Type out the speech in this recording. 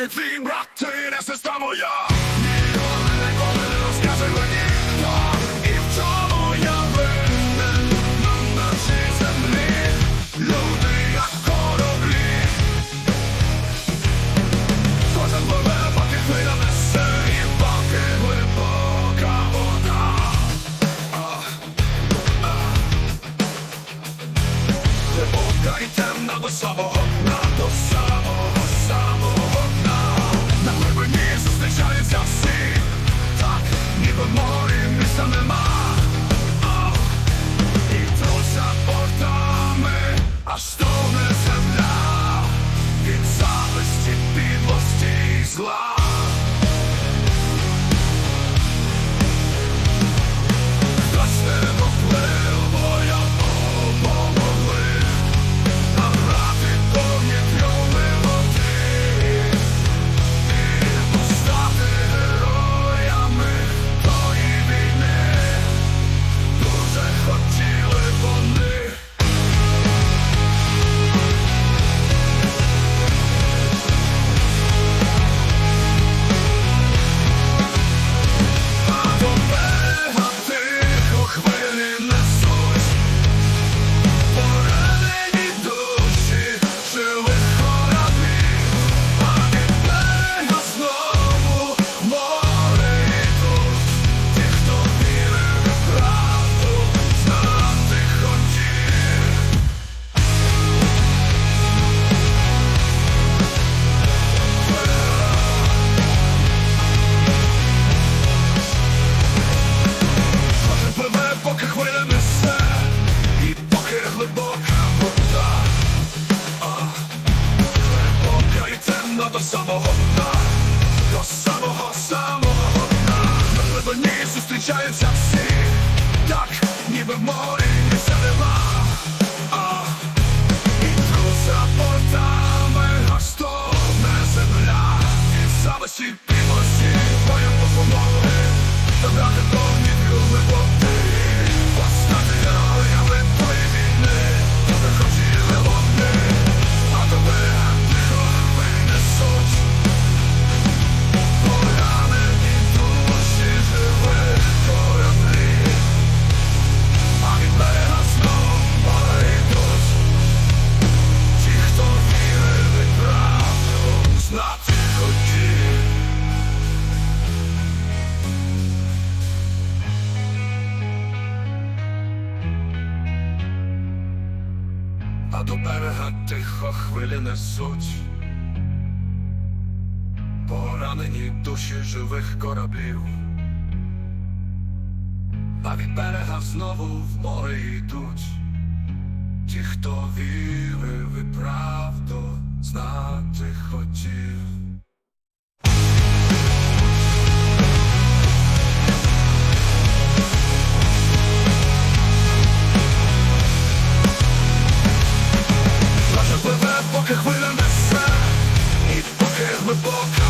не твій брат, ти не сестра моя. Ніколи, мені, і в чому я винен на нашій землі. Люди, як кораблі, кожен пливе, поки хвиля несе, і поки темна до самого самого дна, до самого самого дна. На глибині зустрічаються всі, так, ніби в А до берега тихо хвилі несуть. Поранені душі живих кораблів. А від берега знову в море йдуть. Ті, хто вірив і правду знати хотів. with ball.